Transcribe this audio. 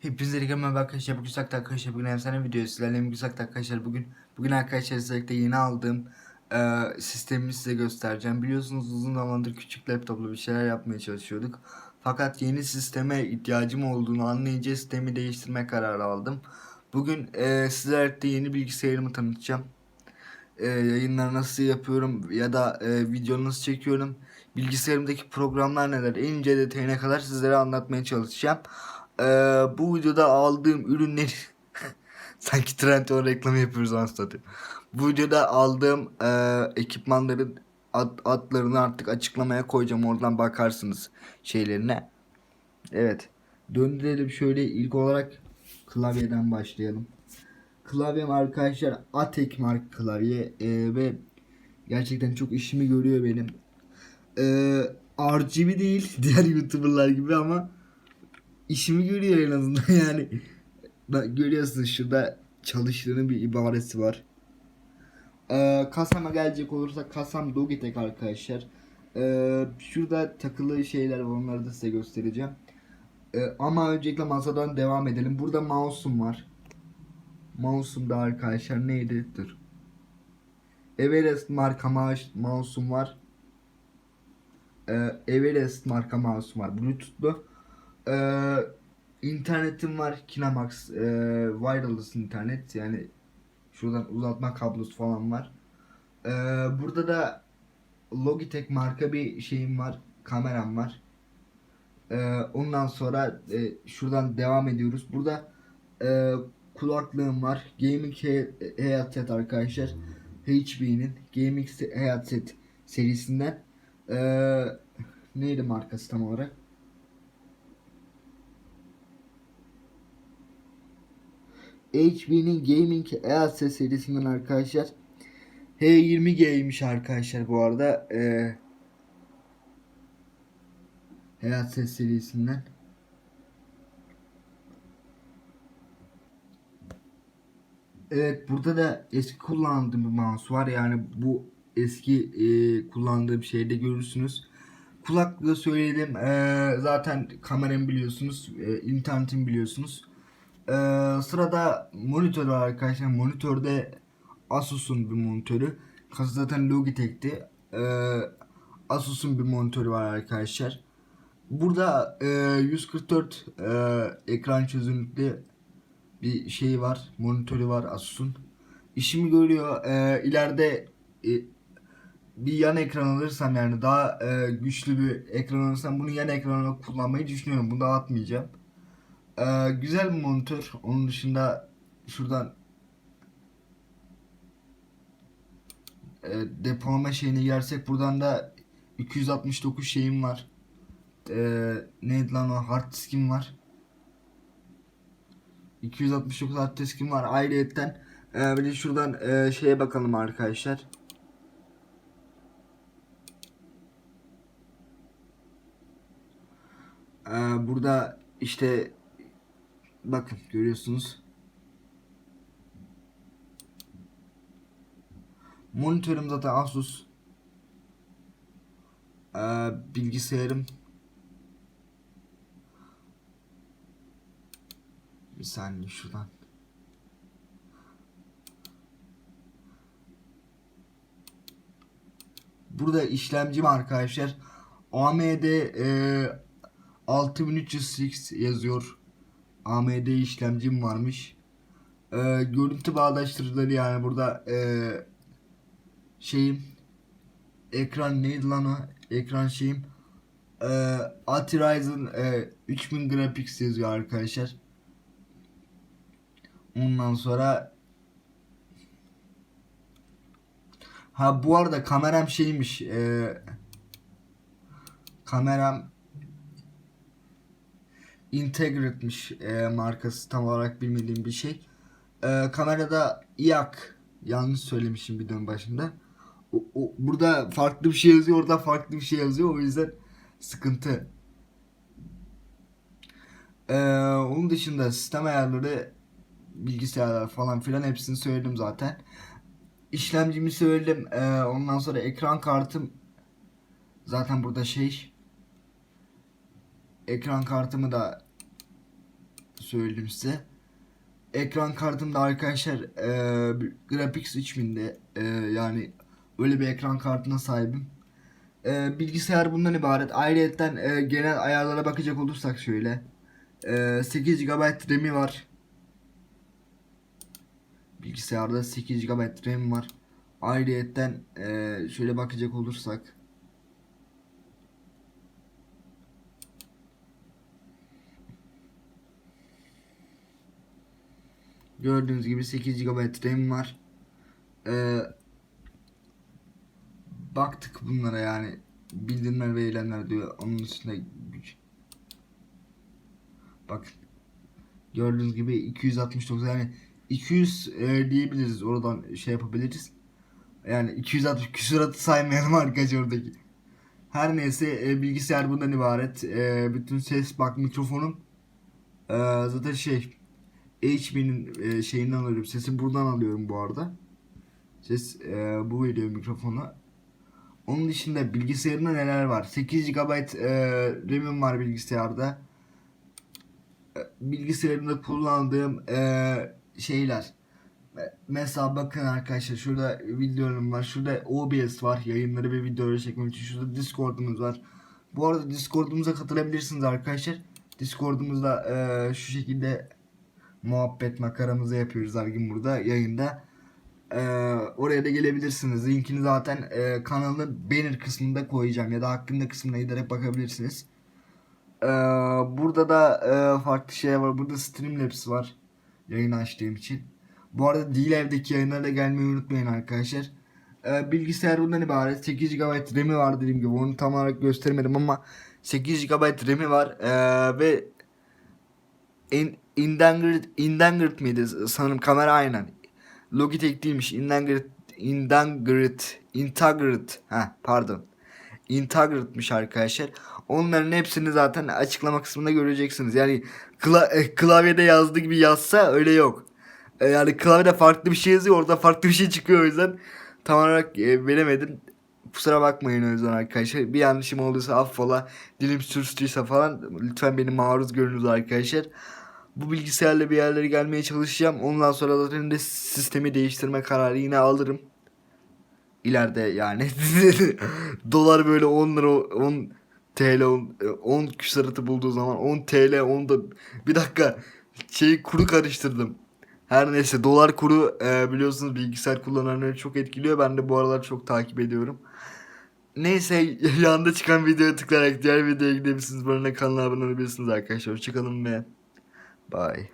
Hepinize merhaba arkadaşlar. Bugün Sakta arkadaşlar. Bugün efsane video sizlerle bugün Sakta arkadaşlar. Bugün bugün arkadaşlar sizlerle yeni aldığım e, sistemimi size göstereceğim. Biliyorsunuz uzun zamandır küçük laptopla bir şeyler yapmaya çalışıyorduk. Fakat yeni sisteme ihtiyacım olduğunu anlayınca sistemi değiştirme kararı aldım. Bugün e, sizlerle yeni bilgisayarımı tanıtacağım. E, yayınları nasıl yapıyorum ya da e, video nasıl çekiyorum. Bilgisayarımdaki programlar neler en ince detayına kadar sizlere anlatmaya çalışacağım. Ee, bu videoda aldığım ürünleri sanki Trendyol reklamı yapıyoruz anasını Bu videoda aldığım e, ekipmanların ad, adlarını artık açıklamaya koyacağım. Oradan bakarsınız şeylerine. Evet. Döndürelim şöyle ilk olarak klavyeden başlayalım. Klavyem arkadaşlar Atek marka klavye e, ve gerçekten çok işimi görüyor benim. E, RGB değil diğer YouTuber'lar gibi ama işimi görüyor en azından yani. Bak görüyorsunuz şurada çalıştığının bir ibaresi var. Ee, kasama gelecek olursa kasam Logitech arkadaşlar. Ee, şurada takılı şeyler var onları da size göstereceğim. Ee, ama öncelikle masadan devam edelim. Burada mouse'um var. Mouse'um da arkadaşlar neydi? Dur. Everest marka mouse- mouse'um var. Ee, Everest marka mouse'um var. Bluetooth'lu. Ee, internetim var Kinamax e, wireless internet yani şuradan uzatma kablosu falan var. Ee, burada da Logitech marka bir şeyim var kameram var. Ee, ondan sonra e, şuradan devam ediyoruz. Burada e, kulaklığım var. Gaming he- headset arkadaşlar. HP'nin Gaming se- headset serisinden. Ee, neydi markası tam olarak? HP'nin Gaming EAS serisinden arkadaşlar. H20G'ymiş arkadaşlar bu arada. Ee, EAS serisinden. Evet burada da eski kullandığım bir mouse var. Yani bu eski e, kullandığım şeyde görürsünüz. Kulaklığı söyledim. Ee, zaten kameramı biliyorsunuz. E, internetimi biliyorsunuz. Ee, sırada monitör var arkadaşlar. Monitörde Asus'un bir monitörü. Kasa zaten Logitech'ti. Ee, Asus'un bir monitörü var arkadaşlar. Burada e, 144 e, ekran çözünürlüklü bir şey var. Monitörü var Asus'un. İşimi görüyor. E, ileride e, bir yan ekran alırsam yani daha e, güçlü bir ekran alırsam bunu yan ekranla kullanmayı düşünüyorum. Bunu da atmayacağım. Ee, güzel bir monitör. Onun dışında şuradan e, depolama şeyine girersek buradan da 269 şeyim var. Ee, neydi lan o hard diskim var. 269 hard diskim var. Ayrıyetten e, bir de şuradan e, şeye bakalım arkadaşlar. Ee, burada işte Bakın görüyorsunuz. Monitörüm zaten Asus. Ee, bilgisayarım. Bir saniye şuradan. Burada işlemcim arkadaşlar. AMD e, 6300X yazıyor. AMD işlemcim varmış. Ee, görüntü bağdaştırıcıları yani burada ee, şeyim ekran neydi lan o? Ekran şeyim ee, ATI Ryzen ee, 3000 Graphics yazıyor arkadaşlar. Ondan sonra Ha bu arada kameram şeymiş ee, kameram Integrat'mış e, markası tam olarak bilmediğim bir şey. E, kamerada IAK yanlış söylemişim videonun başında. O, o, burada farklı bir şey yazıyor orada farklı bir şey yazıyor o yüzden sıkıntı. E, onun dışında sistem ayarları bilgisayarlar falan filan hepsini söyledim zaten. İşlemcimi söyledim. E, ondan sonra ekran kartım zaten burada şey ekran kartımı da söyleyeyim size. Ekran kartım da arkadaşlar e, Graphics 3000'de e, yani öyle bir ekran kartına sahibim. E, bilgisayar bundan ibaret. Ayrıyeten e, genel ayarlara bakacak olursak şöyle. E, 8 GB RAM'i var. Bilgisayarda 8 GB RAM var. Ayrıyeten e, şöyle bakacak olursak. Gördüğünüz gibi 8 GB RAM var. Ee, baktık bunlara yani bildirimler ve eylemler diyor. Onun üstünde güç. Bak gördüğünüz gibi 269 yani 200 e, diyebiliriz oradan şey yapabiliriz. Yani 260 küsuratı saymayalım arkadaşlar oradaki. Her neyse e, bilgisayar bundan ibaret. E, bütün ses bak mikrofonum e, zaten şey HP'nin e, şeyinden alıyorum. Sesi buradan alıyorum bu arada. Ses e, bu geliyor mikrofona. Onun dışında bilgisayarında neler var? 8 GB e, RAM'im var bilgisayarda. E, bilgisayarımda kullandığım e, şeyler. E, Mesela bakın arkadaşlar şurada videolarım var. Şurada OBS var. Yayınları ve videoları çekmek için. Şurada Discord'umuz var. Bu arada Discord'umuza katılabilirsiniz arkadaşlar. Discord'umuzda e, şu şekilde muhabbet makaramızı yapıyoruz her gün burada yayında. Ee, oraya da gelebilirsiniz. Linkini zaten e, kanalın banner kısmında koyacağım ya da hakkında kısmına giderek bakabilirsiniz. Ee, burada da e, farklı şeyler var. Burada Streamlabs var. Yayın açtığım için. Bu arada D-Live'deki yayınlara da gelmeyi unutmayın arkadaşlar. Ee, bilgisayar bundan ibaret. 8 GB RAM'i var dediğim gibi. Onu tam olarak göstermedim ama 8 GB RAM'i var. Ee, ve in, Indangert, Indangert miydi? Sanırım kamera aynen. Logitech değilmiş. Indangert, Indangert, Integrate. Ha pardon. Integrat'mış arkadaşlar. Onların hepsini zaten açıklama kısmında göreceksiniz. Yani kla- eh, klavyede yazdığı gibi yazsa öyle yok. E, Yani klavyede farklı bir şey yazıyor orada farklı bir şey çıkıyor o yüzden tam olarak e, veremedim. Kusura bakmayın o yüzden arkadaşlar. Bir yanlışım olduysa affola. Dilim sürçtüyse falan lütfen beni maruz görünüz arkadaşlar. Bu bilgisayarla bir yerlere gelmeye çalışacağım. Ondan sonra zaten de sistemi değiştirme kararı yine alırım. İleride yani. Dolar böyle 10 lira 10 TL 10, 10 küsuratı bulduğu zaman 10 TL 10 da bir dakika şey kuru karıştırdım. Her neyse dolar kuru e, biliyorsunuz bilgisayar kullananları çok etkiliyor. Ben de bu aralar çok takip ediyorum. Neyse yanda çıkan videoya tıklayarak diğer videoya gidebilirsiniz. Arada kanala abone olabilirsiniz arkadaşlar. Hoşçakalın ve bye.